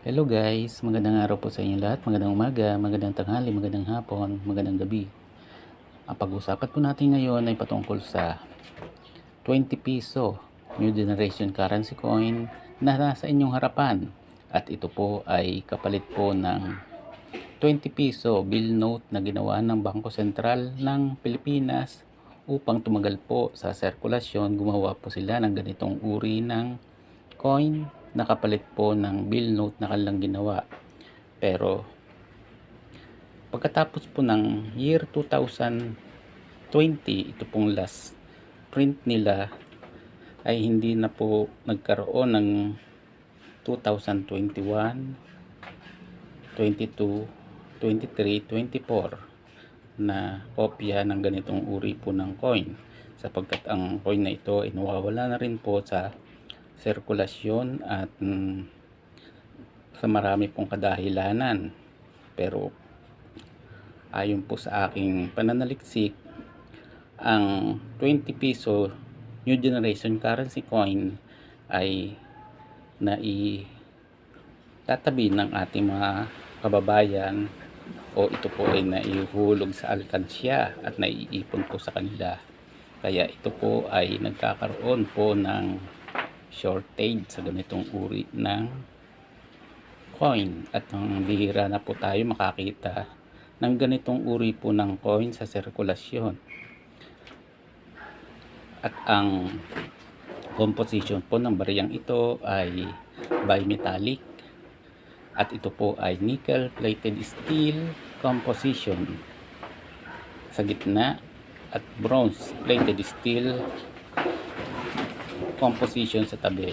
Hello guys, magandang araw po sa inyo lahat, magandang umaga, magandang tanghali, magandang hapon, magandang gabi. Ang pag-usapan po natin ngayon ay patungkol sa 20 piso New Generation Currency Coin na nasa inyong harapan. At ito po ay kapalit po ng 20 piso bill note na ginawa ng Bangko Sentral ng Pilipinas upang tumagal po sa sirkulasyon. Gumawa po sila ng ganitong uri ng coin nakapalit po ng bill note na kanilang ginawa. Pero pagkatapos po ng year 2020, ito pong last print nila ay hindi na po nagkaroon ng 2021, 22, 23, 24 na kopya ng ganitong uri po ng coin sapagkat ang coin na ito ay nawawala na rin po sa sirkulasyon at mm, sa marami pong kadahilanan. Pero ayon po sa aking pananaliksik, ang 20 piso new generation currency coin ay nai tatabi ng ating mga kababayan o ito po ay naihulog sa alkansya at naiipon po sa kanila. Kaya ito po ay nagkakaroon po ng shortage sa ganitong uri ng coin. At ang bihira na po tayo makakita ng ganitong uri po ng coin sa sirkulasyon. At ang composition po ng bariyang ito ay bimetallic. At ito po ay nickel plated steel composition. Sa gitna at bronze plated steel composition sa tabi.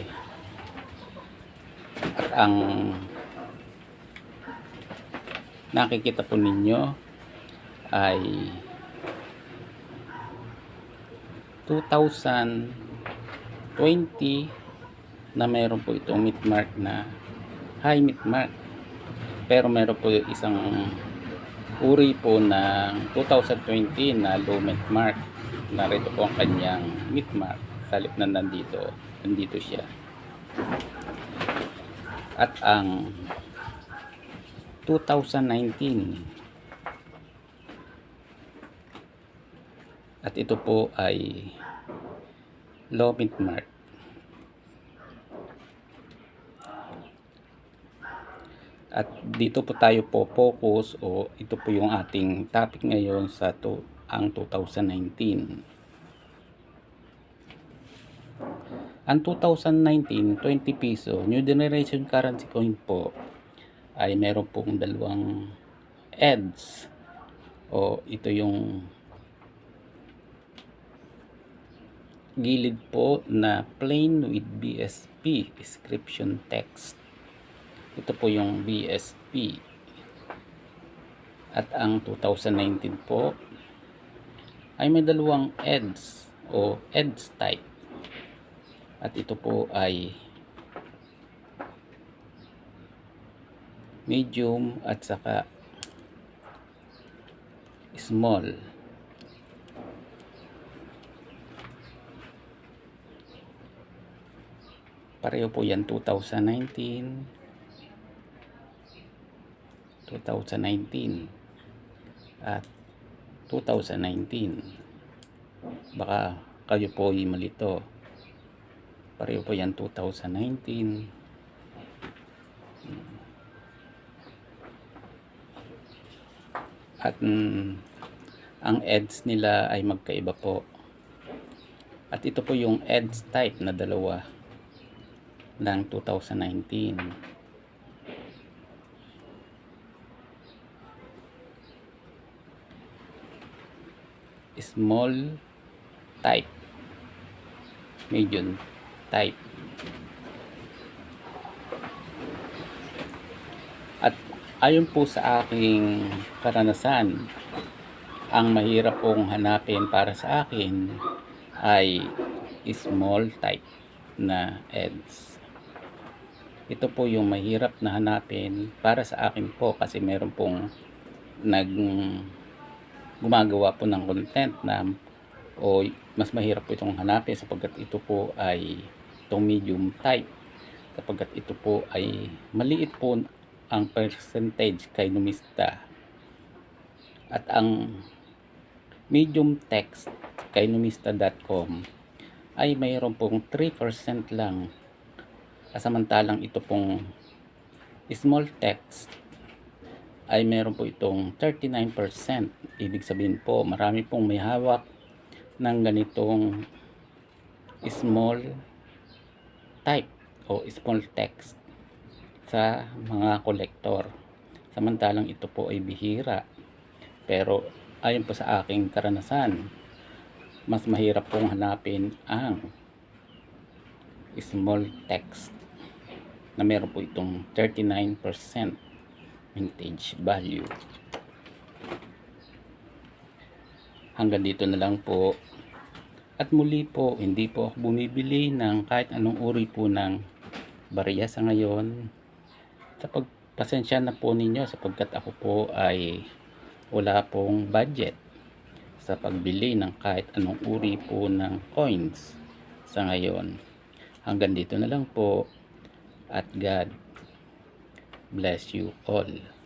At ang nakikita po ninyo ay 2020 na mayroon po itong meat mark na high meat mark. Pero meron po isang uri po ng 2020 na low meat mark narito po ang kanyang meat mark salip na nandito nandito siya. At ang 2019 at ito po ay low mint mark at dito po tayo po focus o ito po yung ating topic ngayon sa to, ang 2019 ang 2019 20 piso new generation currency coin po ay meron pong dalawang EDS o ito yung gilid po na plain with BSP description text. Ito po yung BSP at ang 2019 po ay may dalawang EDS o EDS type at ito po ay medium at saka small. Pareho po yan 2019 2019 at 2019 baka kayo po ay malito pareho po yan 2019 at mm, ang EDS nila ay magkaiba po. At ito po yung EDS type na dalawa ng 2019 small type. Medium type. At ayon po sa aking karanasan ang mahirap pong hanapin para sa akin ay small type na EDS ito po yung mahirap na hanapin para sa akin po kasi meron pong nag gumagawa po ng content na o mas mahirap po itong hanapin sapagkat ito po ay itong medium type. Sapagkat ito po ay maliit po ang percentage kay numista. At ang medium text kay numista.com ay mayroon pong 3% lang. Samantalang ito pong small text ay meron po itong 39%. Ibig sabihin po, marami pong may hawak ng ganitong small type o small text sa mga kolektor. Samantalang ito po ay bihira. Pero ayon po sa aking karanasan, mas mahirap pong hanapin ang small text na meron po itong 39% vintage value. Hanggang dito na lang po. At muli po, hindi po ako bumibili ng kahit anong uri po ng barya sa ngayon. Sa pagpasensya na po ninyo sapagkat ako po ay wala pong budget sa pagbili ng kahit anong uri po ng coins sa ngayon. Hanggang dito na lang po at God bless you all.